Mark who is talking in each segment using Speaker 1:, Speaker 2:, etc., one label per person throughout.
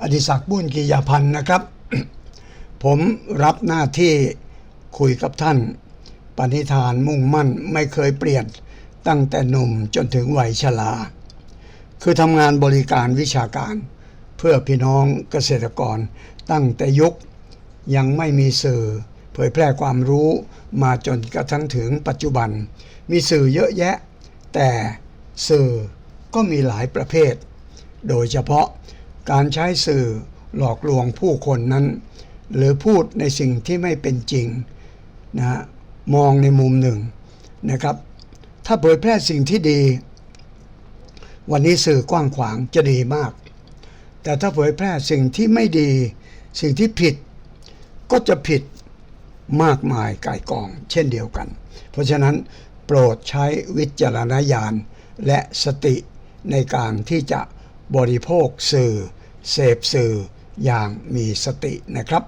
Speaker 1: อดิศักดิ์บุญกิยาพันธ์นะครับ ผมรับหน้าที่คุยกับท่าน ปณิธานมุ่งมั่นไม่เคยเปลี่ยนตั้งแต่หนุ่มจนถึงวัยชรา คือทำงานบริการวิชาการ เพื่อพี่น้องเกษตรกร ตั้งแต่ยุคยังไม่มีสื่อ เผยแพร่ความรู้มาจนกระทั่งถึงปัจจุบัน มีสื่อเยอะแยะ แต่สื่อก็มีหลายประเภท โดยเฉพาะ การใช้สื่อหลอกลวงผู้คนนั้น หรือพูดในสิ่งที่ไม่เป็นจริงนะมองในมุมหนึ่งนะครับ ถ้าเผยแพร่สิ่งที่ดี วันนี้สื่อกว้างขวางจะดีมาก แต่ถ้าเผยแพร่สิ่งที่ไม่ดี สิ่งที่ผิดก็จะผิดมากมายก่ายกอง เช่นเดียวกัน เพราะฉะนั้นโปรดใช้วิจารณญาณและสติในการที่จะ บริโภคสื่อ เสพสื่ออย่างมีสตินะครับ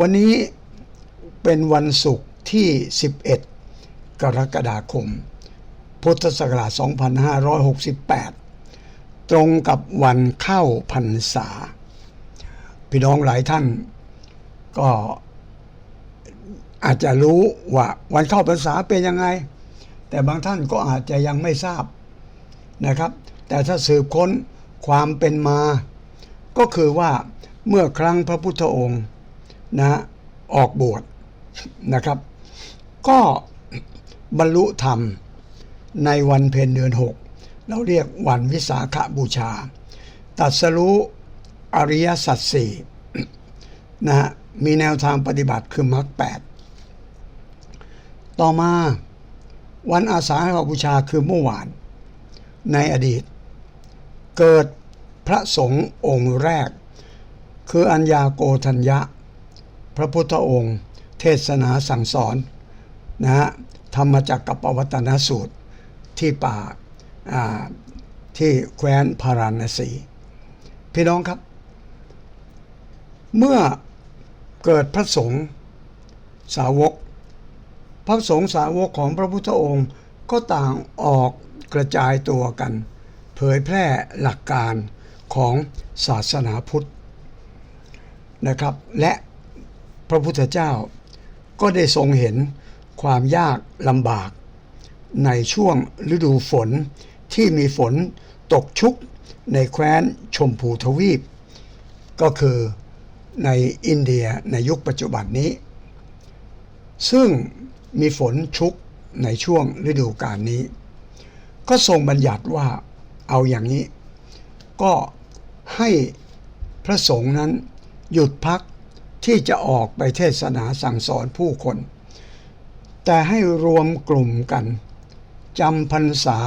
Speaker 1: วันนี้เป็นวันศุกร์ที่ 11 กรกฎาคม พุทธศักราช 2568 ตรงกับวันเข้าพรรษา พี่น้องหลายท่านก็อาจจะรู้ว่าวันเข้าพรรษาเป็นยังไง แต่บางท่านก็อาจจะยังไม่ทราบนะครับ แต่ถ้าสืบค้น ความเป็นมา ก็คือว่าเมื่อครั้งพระพุทธองค์นะออกบวชนะครับ ก็บรรลุธรรมในวันเพ็ญเดือนหกเราเรียกวันวิสาขบูชา ตัดสรู้อริยสัจสี่นะฮะมีแนวทางปฏิบัติคือมรรคแปดต่อมาวันอาสาฬหบูชาคือเมื่อวาน ในอดีต เกิดพระสงฆ์องค์แรก คืออัญญาโกธัญญะ พระพุทธองค์ เทศนาสั่งสอนนะฮะธรรมจักรกับปวัตนสูตรที่ป่าที่แคว้นพาราณสี พี่น้องครับ เมื่อเกิดพระสงฆ์สาวก พระสงฆ์สาวกของพระพุทธองค์ก็ต่างออกกระจายตัวกัน เผยแพร่หลักการของศาสนาพุทธนะครับ และพระพุทธเจ้าก็ได้ทรงเห็นความยากลำบาก ในช่วงฤดูฝนที่มีฝนตกชุกในแคว้นชมพูทวีป ก็คือในอินเดียในยุคปัจจุบันนี้ ซึ่งมีฝนชุกในช่วงฤดูกาลนี้ ก็ทรงบัญญัติว่า เอาอย่างนี้ ก็ให้พระสงฆ์นั้นหยุดพักที่จะออกไปเทศนาสั่งสอนผู้คน แต่ให้รวมกลุ่มกันจำพรรษา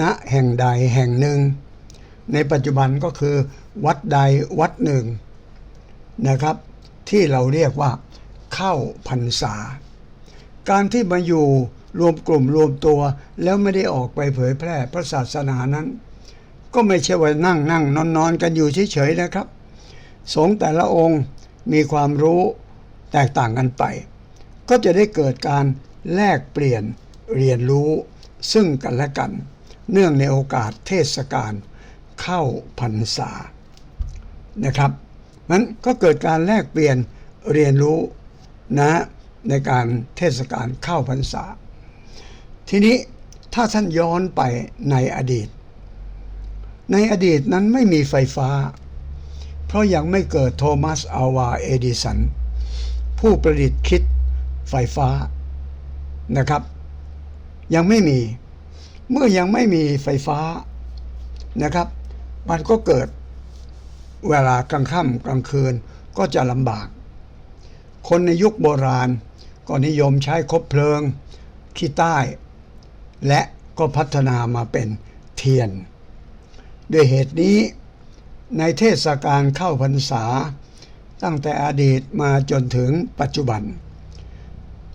Speaker 1: ณแห่งใดแห่งหนึ่ง ในปัจจุบันก็คือ วัดใดวัดหนึ่งนะครับ ที่เราเรียกว่า เข้าพรรษา การที่มาอยู่รวมกลุ่มรวมตัวแล้วไม่ได้ออกไปเผยแพร่พระศาสนานั้น ก็ไม่ใช่ว่านั่งนั่งนอนนอนกันอยู่เฉยๆนะครับ สงฆ์แต่ละองค์มีความรู้แตกต่างกันไป ก็จะได้เกิดการแลกเปลี่ยนเรียนรู้ซึ่งกันและกัน เนื่องในโอกาสเทศกาลเข้าพรรษานะครับมันก็เกิดการแลกเปลี่ยนเรียนรู้นะในการเทศกาลเข้าพรรษา ทีนี้ถ้าท่านย้อนไปในอดีต ในอดีตนั้นไม่มีไฟฟ้า เพราะยังไม่เกิดโทมัสอัลวาเอดิสัน ผู้ประดิษฐ์คิดไฟฟ้านะครับ ยังไม่มี เมื่อยังไม่มีไฟฟ้านะครับ มันก็เกิดเวลากลางค่ำกลางคืนก็จะลำบาก คนในยุคโบราณก็นิยมใช้คบเพลิง ขี้ใต้ และก็พัฒนามาเป็นเทียน ด้วยเหตุนี้ ในเทศกาลเข้าพรรษา ตั้งแต่อดีตมาจนถึงปัจจุบัน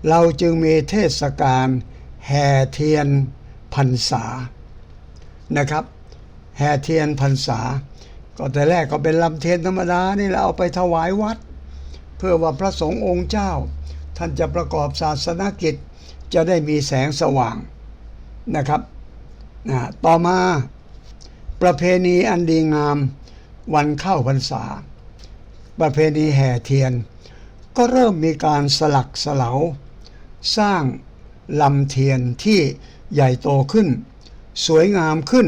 Speaker 1: เราจึงมีเทศกาลแห่เทียนพรรษานะครับ แห่เทียนพรรษา ก็แต่แรกก็เป็นลำเทียนธรรมดานี่แหละเอาไปถวายวัด เพื่อว่าพระสงฆ์องค์เจ้า ท่านจะประกอบศาสนกิจจะได้มีแสงสว่างนะครับนะต่อมา ประเพณีอันดีงาม วันเข้าพรรษา ประเพณีแห่เทียน ก็เริ่มมีการสลักสลาสร้างลำเทียนที่ใหญ่โตขึ้น สวยงามขึ้น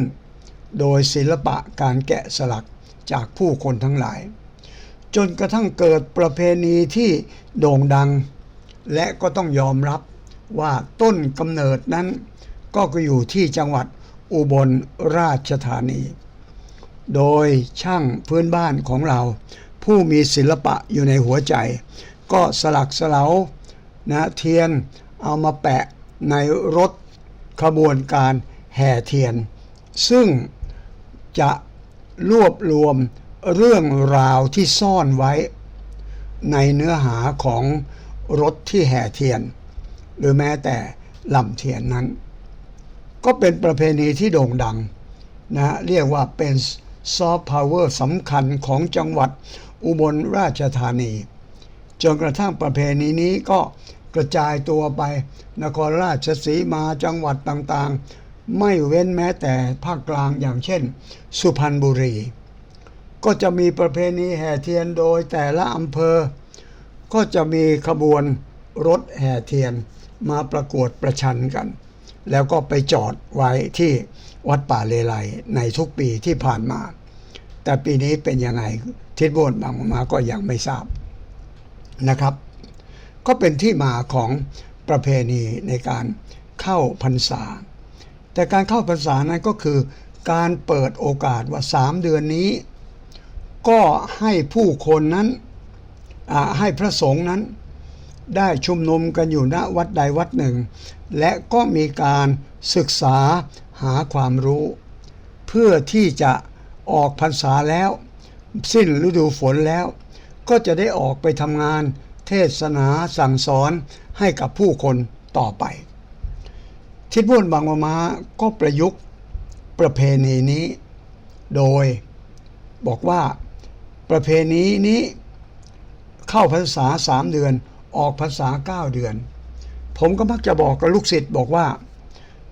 Speaker 1: โดยศิลปะการแกะสลักจากผู้คนทั้งหลาย จนกระทั่งเกิดประเพณีที่โด่งดัง และก็ต้องยอมรับว่าต้นกำเนิดนั้นก็อยู่ที่จังหวัด อุบลราชธานี โดยช่างพื้นบ้านของเรา ผู้มีศิลปะอยู่ในหัวใจ ก็สลักสลานะเทียนเอามาแปะในรถขบวนการแห่เทียน ซึ่งจะรวบรวมเรื่องราวที่ซ่อนไว้ ในเนื้อหาของรถที่แห่เทียน หรือแม้แต่ลำเทียนนั้น ก็เป็นประเพณีที่โด่งดังนะเรียกว่าเป็นซอฟต์พาวเวอร์สำคัญของจังหวัดอุบลราชธานี จนกระทั่งประเพณีนี้ก็กระจายตัวไปนครราชสีมาจังหวัดต่างๆ ไม่เว้นแม้แต่ภาคกลางอย่างเช่น สุพรรณบุรี ก็จะมีประเพณีแห่เทียนโดยแต่ละอำเภอ ก็จะมีขบวนรถแห่เทียนมาประกวดประชันกัน แล้วก็ไปจอดไว้ที่วัดป่าเลไลในทุกปีที่ผ่านมา แต่ปีนี้เป็นยังไงทิศบนบางมาก็ยังไม่ทราบนะครับ ก็เป็นที่มาของประเพณีในการเข้าพรรษา แต่การเข้าพรรษานั้นก็คือการเปิดโอกาสว่าสามเดือนนี้ ก็ให้ผู้คนนั้นให้พระสงฆ์นั้น ได้ชุมนุมกันอยู่ณวัดใดวัดหนึ่ง และก็มีการศึกษาหาความรู้ เพื่อที่จะออกพรรษาแล้ว สิ้นฤดูฝนแล้ว ก็จะได้ออกไปทำงาน เทศนาสั่งสอนให้กับผู้คนต่อไป ทิศบุญบางมะมาก็ประยุกต์ประเพณีนี้ โดยบอกว่าประเพณีนี้เข้าพรรษาสามเดือน ออกพรรษาเก้าเดือน ผมก็มักจะบอกกับลูกศิษย์บอกว่า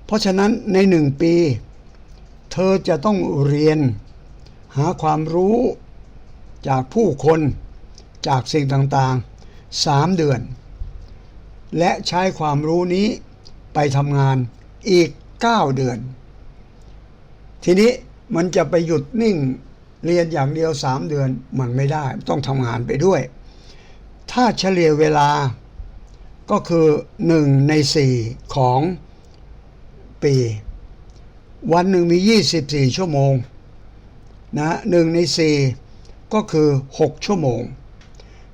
Speaker 1: เพราะฉะนั้นในหนึ่งปี เธอจะต้องเรียน หาความรู้จากผู้คนจากสิ่งต่างๆสามเดือน และใช้ความรู้นี้ไปทำงานอีก 9 เดือน ทีนี้มันจะไปหยุดนิ่งเรียนอย่างเดียว 3 เดือนมันไม่ได้ ต้องทำงานไปด้วย ถ้าเฉลี่ยเวลาก็คือ 1 ใน 4 ของปี วันหนึ่งมี 24 ชั่วโมงนะหนึ่งใน 4 ก็คือ 6 ชั่วโมง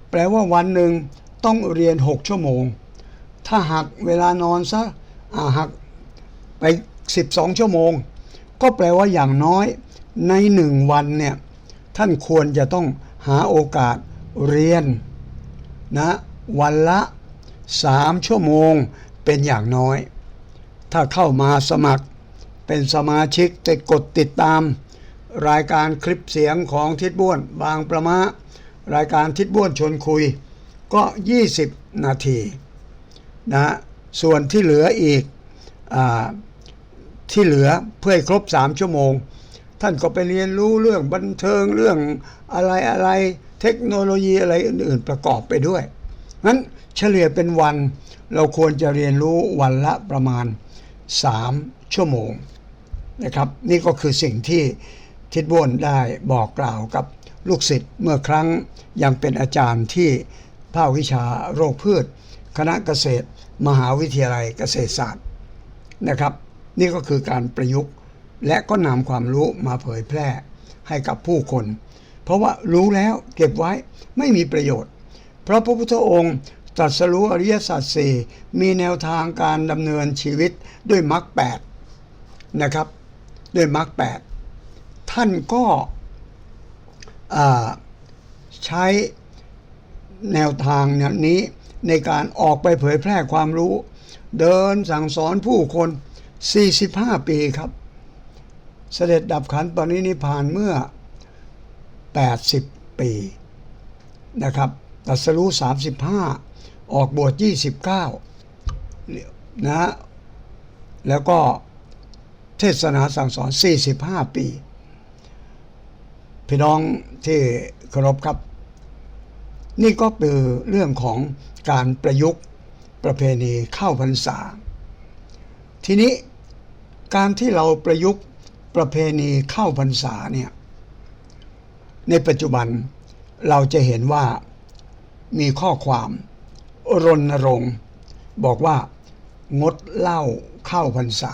Speaker 1: แปลว่าวันหนึ่งต้องเรียน 6 ชั่วโมง ถ้าหักเวลานอนซะอาหักไป 12 ชั่วโมง ก็แปลว่าอย่างน้อยในหนึ่งวันเนี่ย ท่านควรจะต้องหาโอกาสเรียน นะวันละ 3 ชั่วโมงเป็นอย่างน้อย ถ้าเข้ามาสมัครเป็นสมาชิกจะกดติดตาม รายการคลิปเสียงของทิดบ้วนบางประมะ รายการทิดบ้วนชวนคุย ก็ 20 นาทีนะส่วนที่เหลืออีกอที่เหลือเพื่อให้ครบสามชั่วโมง ท่านก็ไปเรียนรู้เรื่องบันเทิงเรื่องอะไรอะไร เทคโนโลยีอะไรอื่น ๆ ประกอบไปด้วยงั้นเฉลี่ยเป็นวันเราควรจะเรียนรู้วันละประมาณ 3 ชั่วโมงนะครับ นี่ก็คือสิ่งที่ทิดบ้วนได้บอกกล่าวกับลูกศิษย์เมื่อครั้งยังเป็นอาจารย์ที่ภาควิชาโรคพืช คณะเกษตร มหาวิทยาลัยเกษตรศาสตร์นะครับ นี่ก็คือการประยุกต์และก็นำความรู้มาเผยแพร่ให้กับผู้คน เพราะว่ารู้แล้วเก็บไว้ไม่มีประโยชน์ เพราะพระพุทธองค์ตรัสรู้อริยสัจสี่มีแนวทางการดำเนินชีวิตด้วยมรรคแปดนะครับด้วยมรรคแปดท่านก็ใช้แนวทางนี้ในการออกไปเผยแพร่ความรู้ เดินสั่งสอนผู้คน 45 ปีครับ เสด็จดับขันปรินิพานเมื่อ 80 ปีนะครับตัสรู้ 35 ออกบวช 29นะฮะแล้วก็เทศนาสั่งสอน 45 ปี พี่น้องที่เคารพครับ นี่ก็คือเรื่องของการประยุกต์ประเพณีเข้าพรรษา ทีนี้การที่เราประยุกต์ประเพณีเข้าพรรษาเนี่ย ในปัจจุบันเราจะเห็นว่ามีข้อความรณรงค์บอกว่างดเหล้าเข้าพรรษา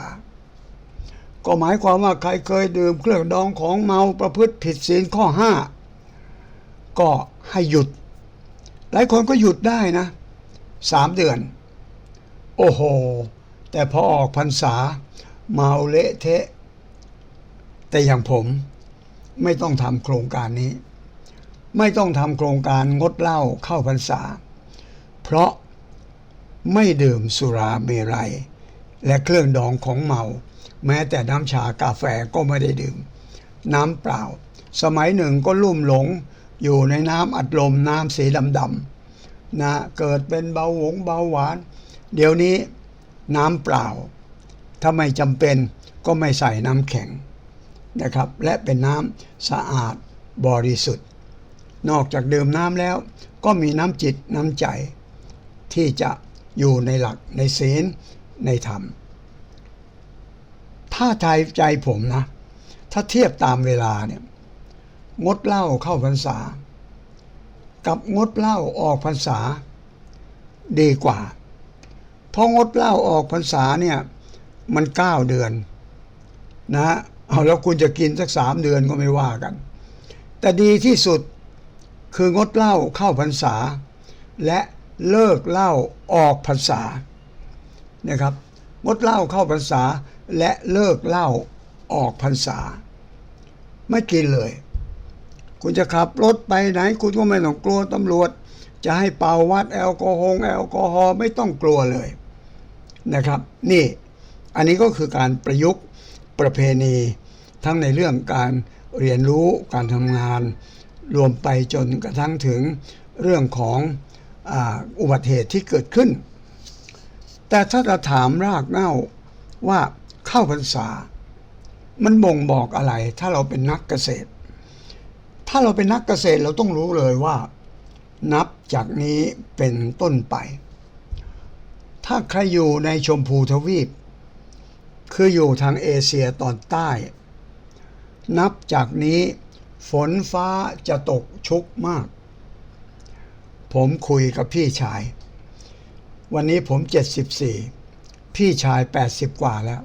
Speaker 1: ก็หมายความว่าใครเคยดื่มเครื่องดองของเมาประพฤติผิดศีลข้อห้าก็ให้หยุด หลายคนก็หยุดได้นะสามเดือน โอ้โห แต่พอออกพรรษา เมาเละเทะ แต่อย่างผม ไม่ต้องทำโครงการนี้ ไม่ต้องทำโครงการงดเหล้าเข้าพรรษา เพราะไม่ดื่มสุราเมรัย และเครื่องดองของเมา แม้แต่น้ำชากาแฟก็ไม่ได้ดื่ม น้ำเปล่า สมัยหนึ่งก็ลุ่มหลงอยู่ในน้ำอัดลมน้ำสีดำๆนะเกิดเป็นเบาหวงเบาหวาน เดี๋ยวนี้น้ำเปล่า ถ้าไม่จำเป็นก็ไม่ใส่น้ำแข็ง นะครับ และเป็นน้ำสะอาดบริสุทธิ์ นอกจากดื่มน้ำแล้ว ก็มีน้ำจิตน้ำใจ ที่จะอยู่ในหลักในศีลในธรรม ถ้าใจใจผมนะ ถ้าเทียบตามเวลาเนี่ยงดเหล้าเข้าพรรษา กับงดเหล้าออกพรรษา ดีกว่า เพราะงดเหล้าออกพรรษาเนี่ยมันเก้าเดือนนะ เอาแล้วคุณจะกินสักสามเดือนก็ไม่ว่ากัน แต่ดีที่สุดคืองดเหล้าเข้าพรรษา และเลิกเหล้าออกพรรษานะครับงดเหล้าเข้าพรรษาและเลิกเหล้าออกพรรษา ไม่กินเลย คุณจะขับรถไปไหน คุณก็ไม่ต้องกลัวตำรวจ จะให้เป่าวัดแอลกอฮอล์แอลกอฮอล์ไม่ต้องกลัวเลยนะครับ นี่อันนี้ก็คือการประยุกต์ประเพณี ทั้งในเรื่องการเรียนรู้การทำงาน รวมไปจนกระทั่งถึงเรื่องของอ,อุบัติเหตุที่เกิดขึ้น แต่ถ้าเราถามรากเหง้าว่าเข้าพรรษา มันบ่งบอกอะไร ถ้าเราเป็นนักเกษตร ถ้าเราเป็นนักเกษตรเราต้องรู้เลยว่า นับจากนี้เป็นต้นไป ถ้าใครอยู่ในชมพูทวีป คืออยู่ทางเอเชียตอนใต้ นับจากนี้ ฝนฟ้าจะตกชุกมาก ผมคุยกับพี่ชาย วันนี้ผม 74 พี่ชาย 80 กว่าแล้ว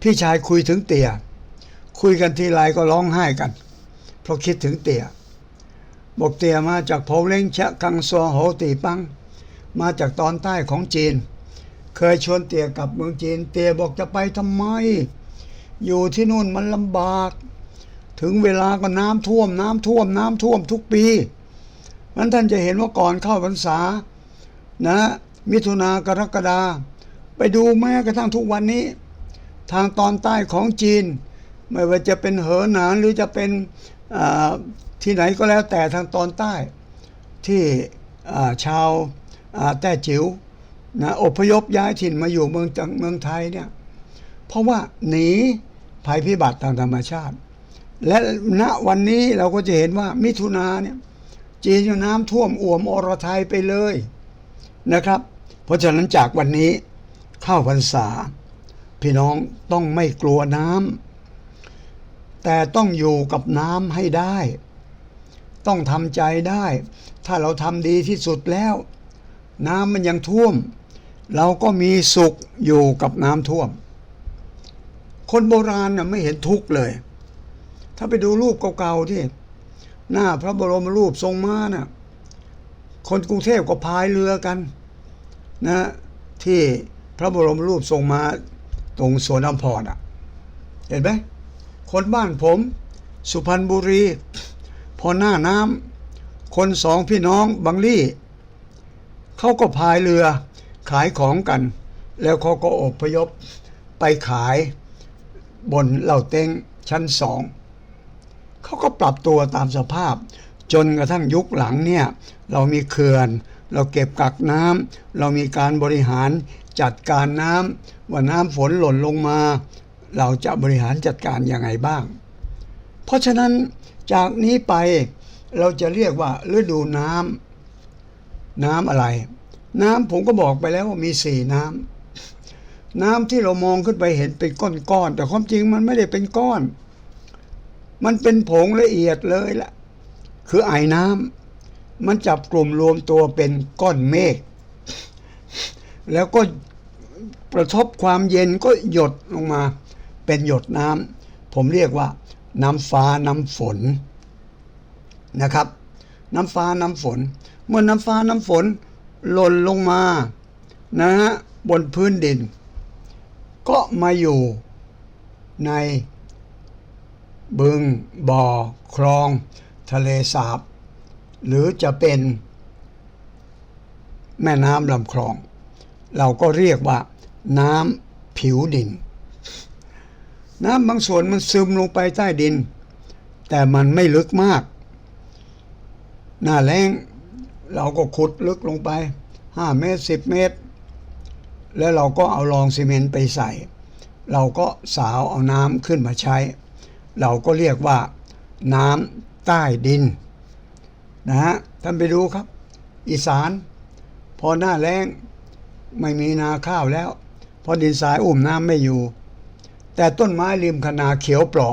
Speaker 1: พี่ชายคุยถึงเตี่ยคุยกันทีไรก็ร้องไห้กัน เพราะคิดถึงเตี่ยบอกเตี่ยมาจากโพเล้งชะกังซัวโหตีปัง มาจากตอนใต้ของจีน เคยชวนเตี่ยกลับเมืองจีน เตี่ยบอกจะไปทำไม อยู่ที่นู่นมันลำบาก ถึงเวลาก็น้ำท่วม น้ำท่วม น้ำท่วมทุกปีมันท่านจะเห็นว่าก่อนเข้าพรรษา นะ มิถุนากรกฎาไปดูแม้กระทั่งทุกวันนี้ ทางตอนใต้ของจีน ไม่ว่าจะเป็นเหอหนานหรือจะเป็นที่ไหนก็แล้วแต่ทางตอนใต้ ที่ชาวแต้จิ๋วนะอพยพย้ายถิ่นมาอยู่เมืองจังเมืองไทยเนี่ย เพราะว่าหนี ภัยพิบัติทางธรรมชาติ และณวันนี้เราก็จะเห็นว่ามิถุนาเนี่ยจีนน้ำท่วมอ่วมอรไทยไปเลยนะครับ เพราะฉะนั้นจากวันนี้เข้าพรรษา พี่น้องต้องไม่กลัวน้ำแต่ต้องอยู่กับน้ำให้ได้ ต้องทำใจได้ ถ้าเราทำดีที่สุดแล้ว น้ำมันยังท่วม เราก็มีสุขอยู่กับน้ำท่วม คนโบราณน่ะไม่เห็นทุกข์เลย ถ้าไปดูรูปเก่าๆที่ หน้าพระบรมรูปทรงม้าน่ะ คนกรุงเทพก็พายเรือกัน นะ ที่พระบรมรูปทรงม้าตรงสวนอัมพรอะ เห็นไหมคนบ้านผม สุพรรณบุรี พอหน้าน้ำคนสองพี่น้องบางลี่เขาก็พายเรือขายของกัน แล้วเขาก็อบพยพไปขาย บนเหล่าเต็งชั้นสองเขาก็ปรับตัวตามสภาพ จนกระทั่งยุคหลังเนี่ยเรามีเขื่อน เราเก็บกักน้ำเรามีการบริหารจัดการน้ำว่าน้ำฝนหล่นลงมา เราจะบริหารจัดการยังไงบ้าง เพราะฉะนั้นจากนี้ไปเราจะเรียกว่าฤดูน้ำน้ำอะไร น้ำผมก็บอกไปแล้วว่ามีสี่น้ำ น้ำที่เรามองขึ้นไปเห็นเป็นก้อนๆแต่ความจริงมันไม่ได้เป็นก้อน มันเป็นผงละเอียดเลยละคือไอ้น้ำมันจับกลุ่มรวมตัวเป็นก้อนเมฆแล้วก็ประทบความเย็นก็หยดลงมา เป็นหยดน้ำผมเรียกว่า น้ำฟ้าน้ำฝนนะครับ น้ำฟ้าน้ำฝน เมื่อน้ำฟ้าน้ำฝนหล่นลงมานะฮะบนพื้นดิน ก็มาอยู่ในบึงบ่อ คลอง ทะเลสาบ หรือจะเป็นแม่น้ำลำคลอง เราก็เรียกว่า น้ำผิวดิน น้ำบางส่วนมันซึมลงไปใต้ดิน แต่มันไม่ลึกมาก หน้าแรงเราก็ขุดลึกลงไป 5 เมตร 10 เมตร แล้วเราก็เอารองซีเมนต์ไปใส่ เราก็สาวเอาน้ำขึ้นมาใช้ เราก็เรียกว่าน้ำใต้ดินนะฮะท่านไปดูครับ อีสาน พอหน้าแล้งไม่มีนาข้าวแล้วพราะดินทรายอุ้มน้ำไม่อยู่ แต่ต้นไม้ริมคนาเขียวปลอ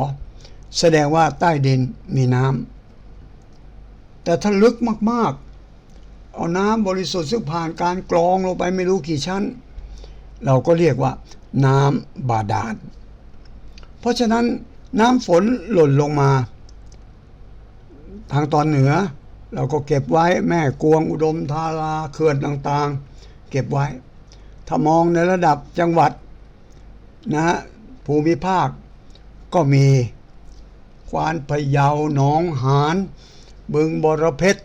Speaker 1: แสดงว่าใต้ดินมีน้ำแต่ถ้าลึกมากๆ เอาน้ำบริสุทธิ์ซึ่งผ่านการกรองลงไปไม่รู้กี่ชั้น เราก็เรียกว่า น้ำบาดาล เพราะฉะนั้นน้ำฝนหล่นลงมา ทางตอนเหนือ เราก็เก็บไว้แม่กวงอุดมธาราเขื่อนต่างๆ เก็บไว้ ถ้ามองในระดับจังหวัดนะฮะภูมิภาคก็มีควานพะเยาหนองหานบึงบรเพชร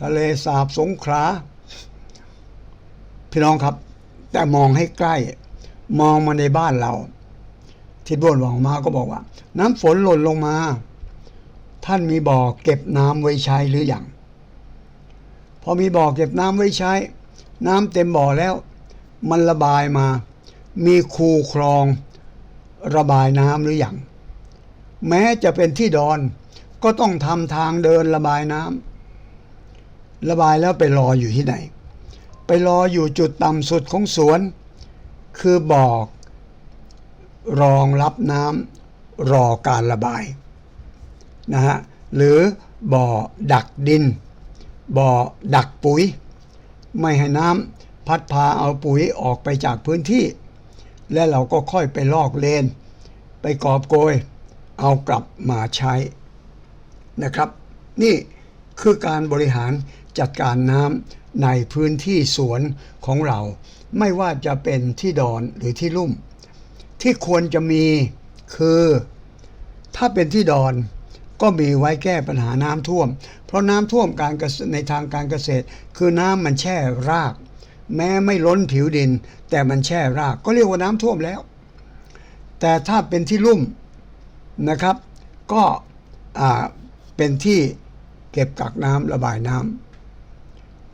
Speaker 1: ทะเลสาบสงขลาพี่น้องครับ แต่มองให้ใกล้ มองมาในบ้านเรา ทิศบนหวังมาก็บอกว่า น้ำฝนหล่นลงมา ท่านมีบ่อเก็บน้ำไว้ใช้หรืออยังพอมีบ่อเก็บน้ำไว้ใช้ น้ำเต็มบ่อแล้ว มันระบายมา มีคูคลองระบายน้ำหรืออยังแม้จะเป็นที่ดอนก็ต้องทำทางเดินระบายน้ำระบายแล้วไปรออยู่ที่ไหน ไปรออยู่จุดต่ำสุดของสวน คือบ่อรองรับน้ำรอการระบายนะฮะหรือบ่อดักดิน บ่อดักปุ๋ย ไม่ให้น้ำพัดพาเอาปุ๋ยออกไปจากพื้นที่ และเราก็ค่อยไปลอกเลน ไปกอบโกย เอากลับมาใช้นะครับ นี่คือการบริหารจัดการน้ำ ในพื้นที่สวนของเรา ไม่ว่าจะเป็นที่ดอนหรือที่ลุ่ม ที่ควรจะมีคือ ถ้าเป็นที่ดอนก็มีไว้แก้ปัญหาน้ำท่วม เพราะน้ำท่วมการเกษในทางการเกษตร คือน้ำมันแช่ราก แม้ไม่ล้นผิวดิน แต่มันแช่รากก็เรียกว่าน้ำท่วมแล้ว แต่ถ้าเป็นที่ลุ่มนะครับ ก็เป็นที่เก็บกักน้ำระบายน้ำ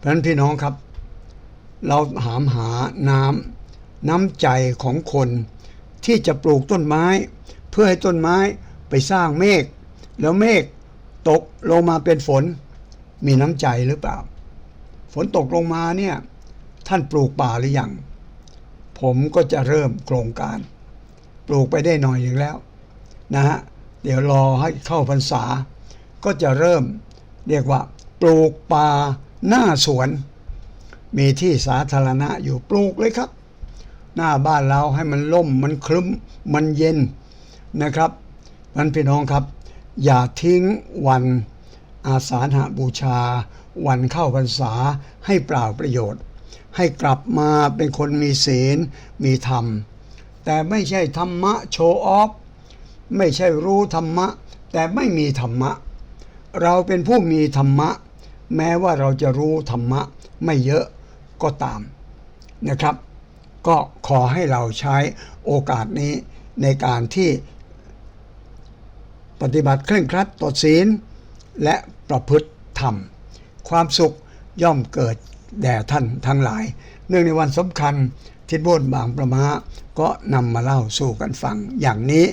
Speaker 1: เพราะฉะนั้นพี่น้องครับ เราหามหาน้ำน้ำใจของคนที่จะปลูกต้นไม้ เพื่อให้ต้นไม้ไปสร้างเมฆแล้วเมฆตกลงมาเป็นฝน มีน้ำใจหรือเปล่า ฝนตกลงมาเนี่ย ท่านปลูกป่าหรือยังผมก็จะเริ่มโครงการ ปลูกไปได้หน่อยหนึ่งแล้วนะฮะเดี๋ยวรอให้เข้าพรรษา ก็จะเริ่มเรียกว่า ปลูกป่า หน้าสวน มีที่สาธารณะอยู่ปลูกเลยครับ หน้าบ้านเราให้มันล่มมันครึ้มมันเย็นนะครับมันพี่น้องครับ อย่าทิ้งวันอาสาฬหบูชา วันเข้าพรรษาให้เปล่าประโยชน์ ให้กลับมาเป็นคนมีศีลมีธรรม แต่ไม่ใช่ธรรมะโชว์ออฟไม่ใช่รู้ธรรมะ แต่ไม่มีธรรมะ เราเป็นผู้มีธรรมะ แม้ว่าเราจะรู้ธรรมะไม่เยอะก็ตามนะครับ ก็ขอให้เราใช้โอกาสนี้ในการที่ปฏิบัติเคร่งครัดต่อศีล และประพฤติธรรม ความสุขย่อมเกิดแด่ท่านทั้งหลาย เนื่องในวันสำคัญทิศโบนบางประมาก็นำมาเล่าสู่กันฟัง อย่างนี้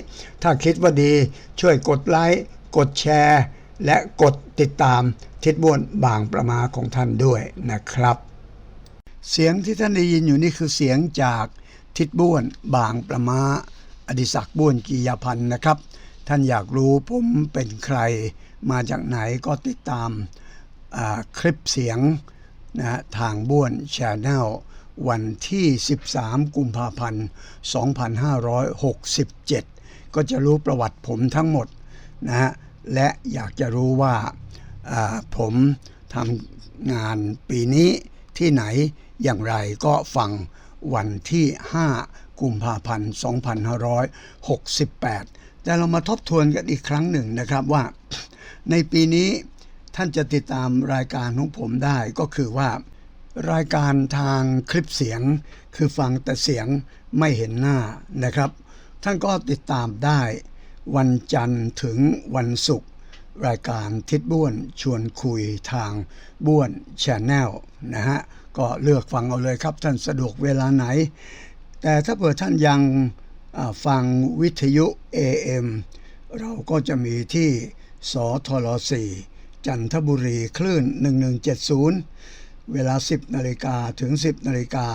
Speaker 1: ถ้าคิดว่าดีช่วยกดไลค์กดแชร์ และกดติดตามทิศโบนบางประมาของท่านด้วยนะครับ เสียงที่ท่านได้ยินอยู่นี่คือเสียงจากทิศบ้วนบางประมาอดิศักดิ์บ้วนกียาพันธ์นะครับ ท่านอยากรู้ผมเป็นใคร มาจากไหนก็ติดตามาคลิปเสียงนะทางบ้วนชาแนลวันที่ 13 กุมภาพันธ์ 2567 ก็จะรู้ประวัติผมทั้งหมดนะฮะ และอยากจะรู้ว่าผมทำงานปีนี้ที่ไหนอย่างไรก็ฟังวันที่ 5 กุมภาพันธ์ 2568 แต่เรามาทบทวนกันอีกครั้งหนึ่งนะครับว่า ในปีนี้ท่านจะติดตามรายการของผมได้ก็คือว่า รายการทางคลิปเสียง คือฟังแต่เสียงไม่เห็นหน้านะครับ ท่านก็ติดตามได้ วันจันทร์ถึงวันศุกร์รายการทิศบ้วนชวนคุยทางบ้วนชแนลนะฮะก็เลือกฟังเอาเลยครับท่านสะดวกเวลาไหน แต่ถ้าเผื่อท่านยังฟังวิทยุ AM เราก็จะมีที่สทร4จันทบุรีคลื่น 1170 เวลา 10 นาฬิกาถึง 10 นาฬิกา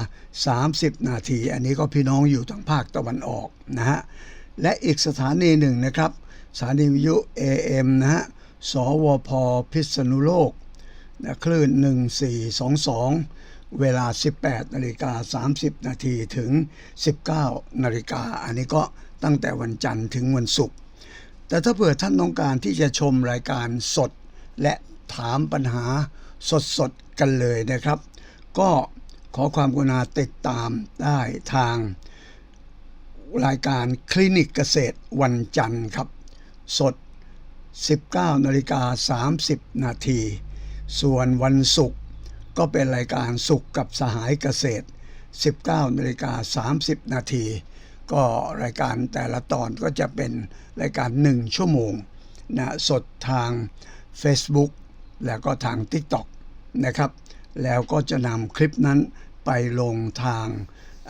Speaker 1: 30 นาที อันนี้ก็พี่น้องอยู่ทางภาคตะวันออกนะฮะ และอีกสถานีหนึ่งนะครับ สถานีวิทยุ AM นะฮะ สวพพิษณุโลกนะคลื่น 1422 เวลา 18นาฬิกา30 นาทีถึง 19นาฬิกาอันนี้ก็ตั้งแต่วันจันทร์ถึงวันศุกร์แต่ถ้าเผื่อท่านต้องการที่จะชมรายการสด และถามปัญหาสดๆกันเลยนะครับ ก็ขอความกรุณาติดตามได้ทาง รายการคลินิกเกษตรวันจันทร์ครับ สด 19นาฬิกา30 นาที ส่วนวันศุกร์ก็เป็นรายการสุขกับสหายเกษตร 19นาฬิกา30 นาที ก็รายการแต่ละตอนก็จะเป็นรายการ 1 ชั่วโมงนะสดทาง Facebook แล้วก็ทาง TikTok นะครับ แล้วก็จะนำคลิปนั้นไปลงทาง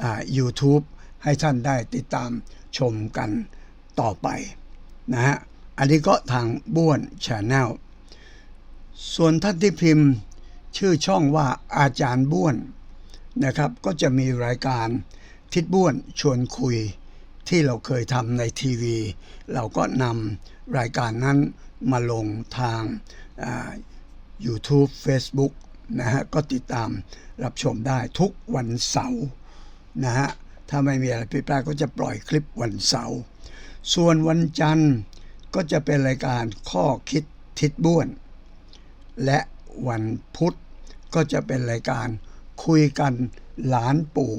Speaker 1: อ่า YouTube ให้ท่านได้ติดตามชมกันต่อไปนะฮะอันนี้ก็ทางบ้วนชาแนลส่วนท่านที่พิมพ์ชื่อช่องว่าอาจารย์บ้วนนะครับ ก็จะมีรายการทิศบ้วนชวนคุยที่เราเคยทำในทีวี เราก็นำรายการนั้นมาลงทาง YouTube Facebook นะฮะก็ติดตามรับชมได้ทุกวันเสาร์นะฮะ ถ้าไม่มีอะไรผิดพลาดก็จะปล่อยคลิปวันเสาร์ส่วนวันจันทร์ก็จะเป็นรายการข้อคิดทิศบ้วน และวันพุธก็จะเป็นรายการคุยกันหลานปู่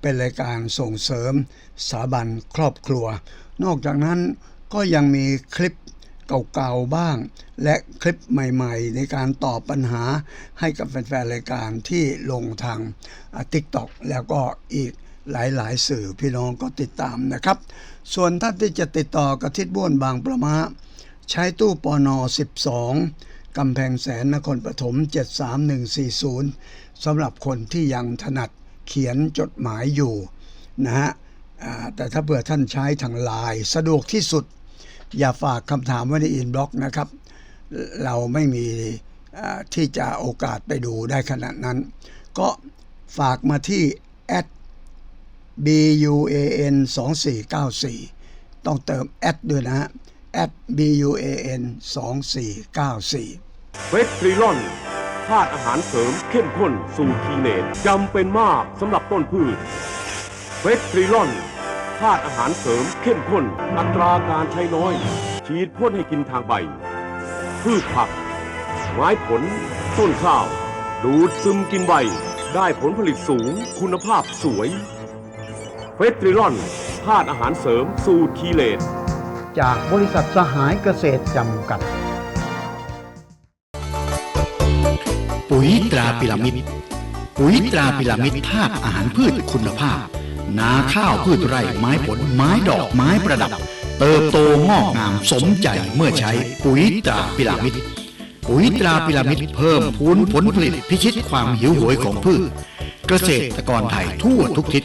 Speaker 1: เป็นรายการส่งเสริมสถาบันครอบครัว นอกจากนั้นก็ยังมีคลิปเก่าๆบ้าง และคลิปใหม่ๆ ในการตอบปัญหาให้กับแฟนๆรายการที่ลงทางทิกตอกแล้วก็อีก หลายๆ สื่อพี่น้องก็ติดตามนะครับ ส่วนท่านที่จะติดต่อกับทิศบ้วนบางประมาใช้ตู้ปอนอ12กำแพงแสนนครปฐม 73140สำหรับคนที่ยังถนัดเขียนจดหมายอยู่นะฮะแต่ถ้าเผื่อท่านใช้ทางไลน์สะดวกที่สุด อย่าฝากคำถามไว้ในอินบล็อกนะครับ เราไม่มีที่จะโอกาสไปดูได้ขนาดนั้น ก็ฝากมาที่ buan 2494 ต้องเติมแอดด้วยนะฮะ buan 2494
Speaker 2: เฟสทริลอนธาตุอาหารเสริมเข้มข้นสูตรทีเนตจำเป็นมากสำหรับต้นพืชเฟสทริลอนธาตุอาหารเสริมเข้มข้น อัตราการใช้น้อย ฉีดพ่นให้กินทางใบ พืชผัก ไม้ผล ต้นข้าว ดูดซึมกินใบ ได้ผลผลิตสูง คุณภาพสวย เฟสทริลอนธาตุอาหารเสริมสูตรทีเลต
Speaker 1: จากบริษัทสหายเกษตรจำกัด
Speaker 3: ปุ๋ยตราพิรามิด ปุ๋ยตราพิรามิดธาตุอาหารพืชคุณภาพ นาข้าวพืชไร่ไม้ผลไม้ดอกไม้ประดับ เติบโตงอกงามสมใจเมื่อใช้ปุ๋ยตราพิรามิด ปุ๋ยตราพิรามิดเพิ่มพูนผลผลิตพิชิตความหิวโหยของพืช เกษตรกรไทยทั่วทุกทิศ